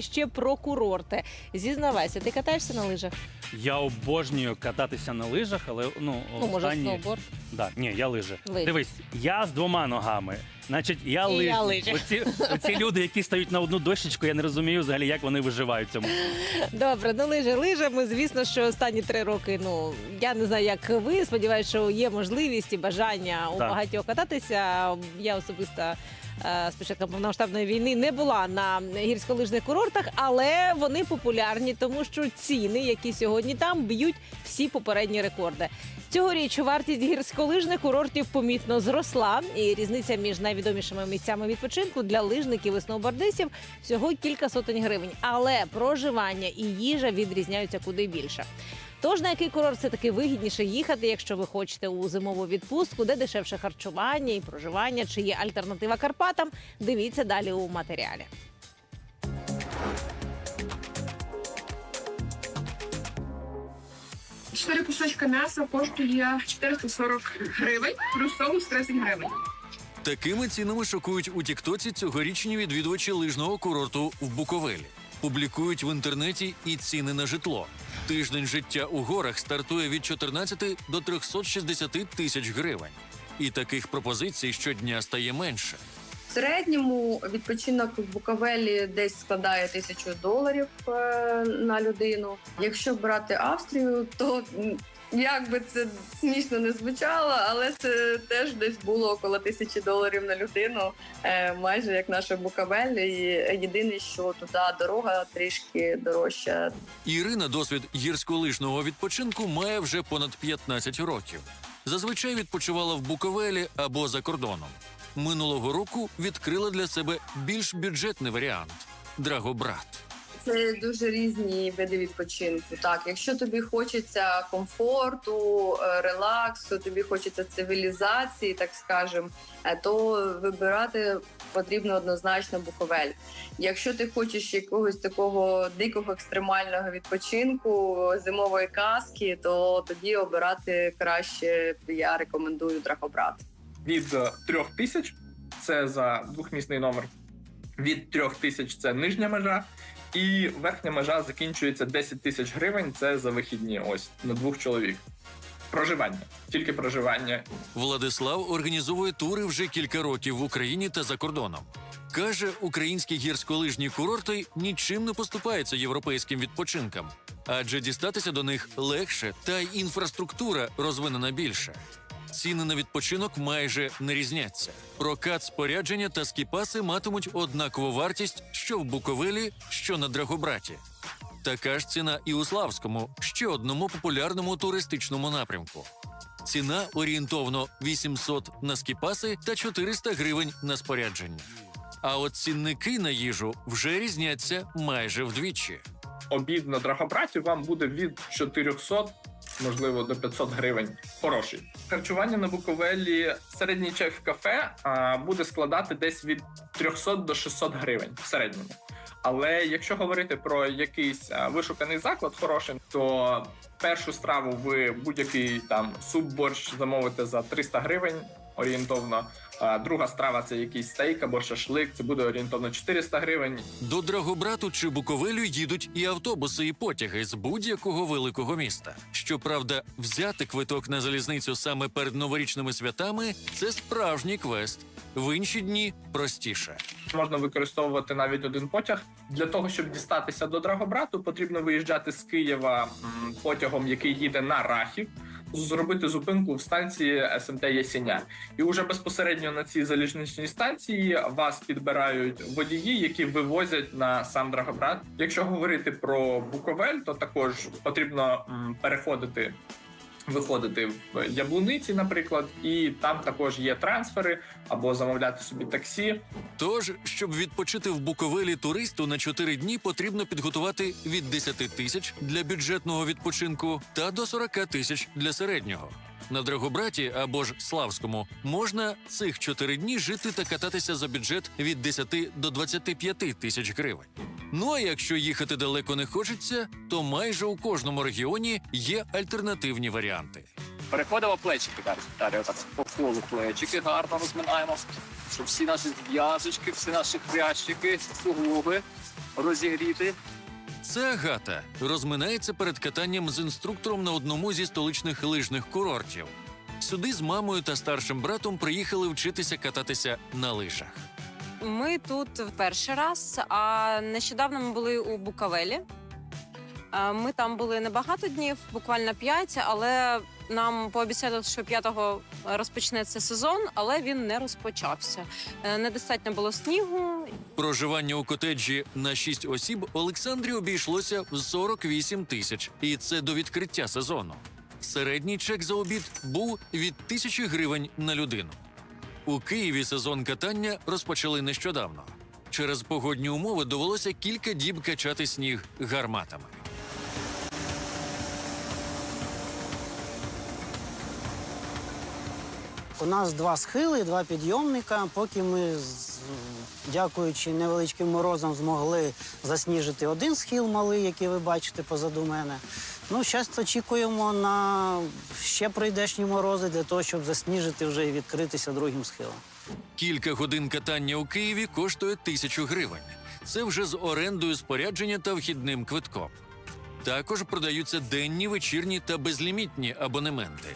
ще про курорти. Зізнавайся, ти катаєшся на лижах? Я обожнюю кататися на лижах, але ну, Ну, може, останні... сноуборд? Да, ні, я лижи. Лижі. Дивись, я з двома ногами. Значить, я І я лижі. Оці, оці люди, які стають на одну дощечку, я не розумію взагалі, як вони виживають в цьому. Добре, ну лижи лижами. Звісно, що останні три роки. Ну я не знаю, як ви. Сподіваюся, що є можливість і бажання у Так. багатьох кататися. Я особисто. е, З початку повномасштабної війни не була на гірськолижних курортах, але вони популярні, тому що ціни, які сьогодні там, б'ють всі попередні рекорди. Цьогоріч вартість гірськолижних курортів помітно зросла, і різниця між найвідомішими місцями відпочинку для лижників і сноубордистів всього кілька сотень гривень. Але проживання і їжа відрізняються куди більше. Тож на який курорт все таки вигідніше їхати, якщо ви хочете у зимову відпустку, де дешевше харчування і проживання, чи є альтернатива Карпатам? Дивіться далі у матеріалі. Чотири кусочка м'яса коштує 440 гривень, плюс соус 30 гривень. Такими цінами шокують у Тіктоці цьогорічні відвідувачі лижного курорту в Буковелі. Публікують в інтернеті і ціни на житло. Тиждень життя у горах стартує від 14 до 360 тисяч гривень. І таких пропозицій щодня стає менше. Середньому відпочинок в Буковелі десь складає тисячу доларів е, на людину. Якщо брати Австрію, то як би це смішно не звучало, але це теж десь було около тисячі доларів на людину, е, майже як наша Буковель. І єдине, що туди дорога трішки дорожча. Ірина досвід гірськолижного відпочинку має вже понад 15 років. Зазвичай відпочивала в Буковелі або за кордоном. Минулого року відкрила для себе більш бюджетний варіант Драгобрат. Це дуже різні види відпочинку. Так, якщо тобі хочеться комфорту, е, релаксу, тобі хочеться цивілізації, так скажем, е, то вибирати потрібно однозначно Буковель. Якщо ти хочеш якогось такого дикого екстремального відпочинку, зимової казки, то тоді обирати краще я рекомендую Драгобрат. Від е, трьох тисяч це за двохмісний номер. Від трьох тисяч це нижня межа, і верхня межа закінчується 10 тисяч гривень. Це за вихідні, ось на двох чоловік. Проживання, тільки проживання. Владислав організовує тури вже кілька років в Україні та за кордоном. Каже, українські гірськолижні курорти нічим не поступаються європейським відпочинкам, адже дістатися до них легше, та інфраструктура розвинена більше. Ціни на відпочинок майже не різняться. Прокат спорядження та скіпаси матимуть однакову вартість, що в Буковелі, що на Драгобраті. Така ж ціна і у Славському, ще одному популярному туристичному напрямку. Ціна орієнтовно 800 на скіпаси та 400 гривень на спорядження. А от цінники на їжу вже різняться майже вдвічі. Обід на Драгобраті вам буде від 400, можливо, до 500 гривень. Хороший. Харчування на Буковелі середній чек в кафе буде складати десь від 300 до 600 гривень в середньому. Але якщо говорити про якийсь вишуканий заклад хороший, то першу страву ви будь-який там суп борщ замовите за 300 гривень орієнтовно. А, друга страва це якийсь стейк або шашлик. Це буде орієнтовно 400 гривень. До Драгобрату чи Буковелю їдуть і автобуси, і потяги з будь-якого великого міста. Щоправда, взяти квиток на залізницю саме перед новорічними святами це справжній квест. В інші дні простіше. Можна використовувати навіть один потяг. Для того, щоб дістатися до Драгобрату, потрібно виїжджати з Києва потягом, який їде на Рахів, зробити зупинку в станції СМТ Ясіня. І уже безпосередньо на цій залізничній станції вас підбирають водії, які вивозять на сам Драгобрат. Якщо говорити про Буковель, то також потрібно переходити. Виходити в Яблуниці, наприклад, і там також є трансфери або замовляти собі таксі. Тож, щоб відпочити в Буковелі туристу на 4 дні, потрібно підготувати від 10 тисяч для бюджетного відпочинку та до 40 тисяч для середнього. На Драгобраті або ж Славському можна цих 4 дні жити та кататися за бюджет від 10 до 25 тисяч гривень. Ну а якщо їхати далеко не хочеться, то майже у кожному регіоні є альтернативні варіанти. Переходимо плечики далі. Отак по плечики гарно розминаємо. щоб всі наші зв'язочки, всі наші хрящики, суглоби розігріти. Це Агата розминається перед катанням з інструктором на одному зі столичних лижних курортів. Сюди з мамою та старшим братом приїхали вчитися кататися на лижах. Ми тут в перший раз, а нещодавно ми були у Букавелі. Ми там були небагато днів, буквально п'ять, але нам пообіцяли, що п'ятого розпочнеться сезон, але він не розпочався. Е, Недостатньо було снігу. Проживання у котеджі на 6 осіб Олександрі обійшлося в 48 тисяч, і це до відкриття сезону. Середній чек за обід був від тисячі гривень на людину. У Києві сезон катання розпочали нещодавно. Через погодні умови довелося кілька діб качати сніг гарматами. У нас два схили, два підйомника. Поки ми, дякуючи невеличким морозам, змогли засніжити один схил малий, який ви бачите позаду мене. Ну, зараз очікуємо на ще прийдешні морози для того, щоб засніжити вже і відкритися другим схилом. Кілька годин катання у Києві коштує тисячу гривень. Це вже з орендою спорядження та вхідним квитком. Також продаються денні, вечірні та безлімітні абонементи.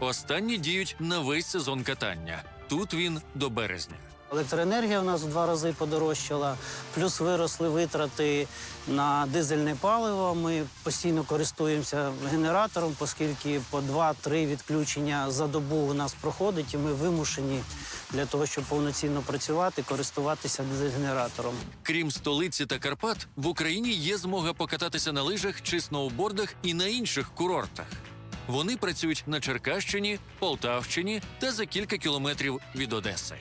Останні діють на весь сезон катання. Тут він до березня. Електроенергія у нас в два рази подорожчала, плюс виросли витрати на дизельне паливо. Ми постійно користуємося генератором, оскільки по 2-3 відключення за добу у нас проходить, і ми вимушені для того, щоб повноцінно працювати, користуватися дизель-генератором. Крім столиці та Карпат, в Україні є змога покататися на лижах чи сноубордах і на інших курортах. Вони працюють на Черкащині, Полтавщині та за кілька кілометрів від Одеси.